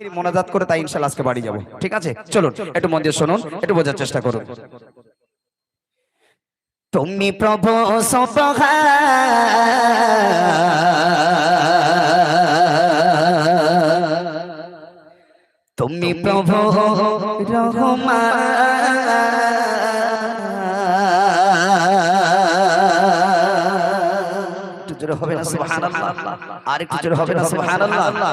মোনাজাত করে তাই ইনশাল্লাহ আজকে বাড়ি যাব। ঠিক আছে? চলুন, একটু মন দিয়ে শুনুন, একটু বোঝার চেষ্টা করুন। তুমি প্রভু তুমি প্রভু রহমান। হবে আর একটু হবে না, সুবহানাল্লাহ।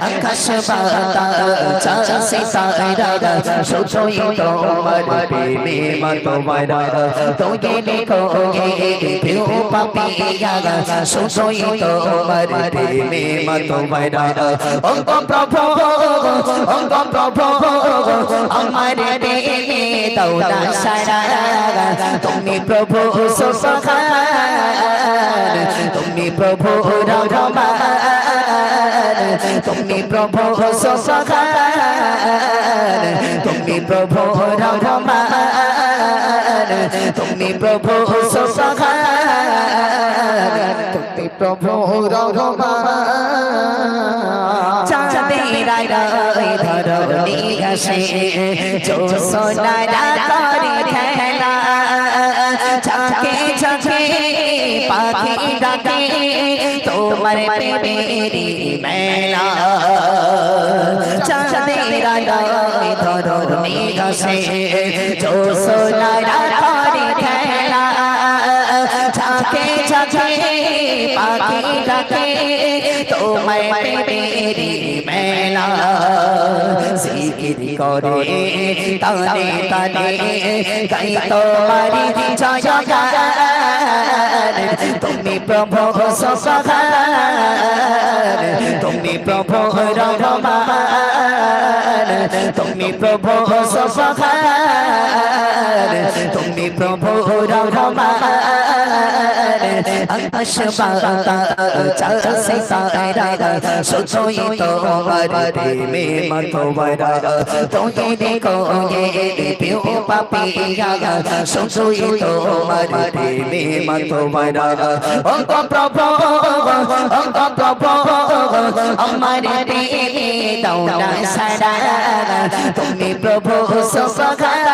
আকাশ বাতাস সিতারা শুধুই তোমার প্রেমে মতবারা তোগে কোগে কেউ পাপিয়া শুধুই তোমার প্রেমে মতবারা অঙ্গ প্রভু অঙ্গ প্রভু আমার প্রেমে দৌড়া সারা তুমি প্রভু সুসখান তুমি প্রভু রহমান ตรงนี้ปรโพธิ์ทรงสคัญตรงนี้ปรโพธิ์เราทำมาตรงนี้ปรโพธิ์ทรงสคัญตรงนี้ปรโพธิ์เราทำมาจะได้ได้เลยเธอเราดีอาศัยจูสนได้ได้ก็ดีแค่ละชักเกชักเก পাখি ডাকে তোমার প্রেমেরি মেলা। চাঁদের আলোয় ধরণী ঘাসে চো সোনারা খেলা। চাকে চাকে পাখি ডাকে তোমার প্রেমেরি মেলা। জিকির করে তানে তানে গাই তোমারি জয় তুমি প্রভু সসখান তুমি প্রভু রহমান তুমি প্রভু সসখান তুমি প্রভু রহমান আকাশ বাতাস সিতারা শুধুই তোমার প্রেমে মতবারা তোকে দেখো পিও পাপিয়া শুধুই তোমার প্রেমে মতবারা অঙ্ক প্রভু অঙ্ক প্রভু আমার প্রেমে দৌড়া সারা তুমি প্রভু সুসখান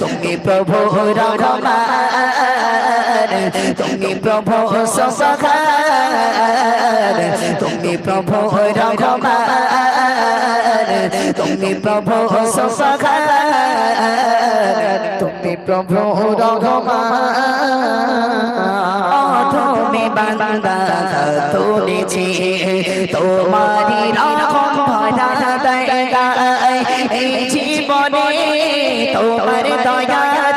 তুমি প্রভু রহমান তুমি প্রভু সুসখান তুমি প্রভু রহমান তুমি প্রভু সুসখান তুমি প্রভু রহমান তুমি বান্দা তুলেছি তোমার দয়া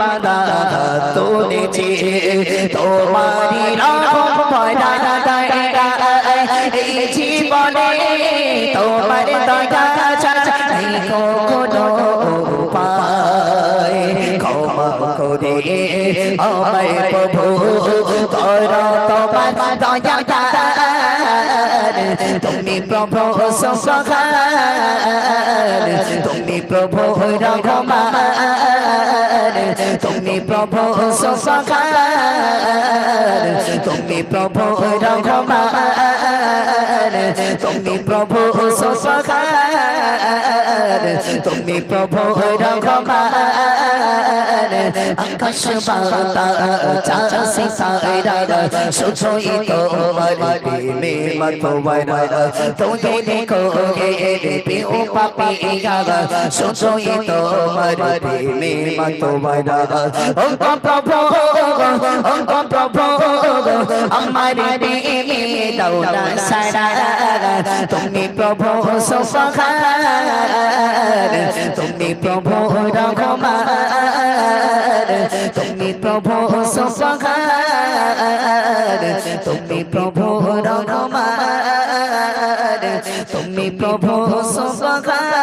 বান্দা তুলেছি তোমারি রকম ভরা দয়া এই জীবনে তোমার দয়া করে আমায় প্রভু কর তোমার দয়া তুমি প্রভু সুসখান তুমি প্রভু রহমান তুমি প্রভু সুসখান তুমি প্রভু রহমান তুমি প্রভু সুসখান তুমি প্রভু রহমান আকাশ বাতাস সিতারা শুধুই তোমার প্রেমে মতবারা তোকে দেখো পিও পাপিয়া শুধুই তোমার প্রেমে মতবারা অঙ্ক প্রভু অঙ্ক প্রভু আমার প্রেমে দৌড়া সারা তুমি প্রভু সুসখান তুমি প্রভু রহমান তুমি প্রভু সুসখান তুমি প্রভু রঘমার তুমি প্রভু সুসখান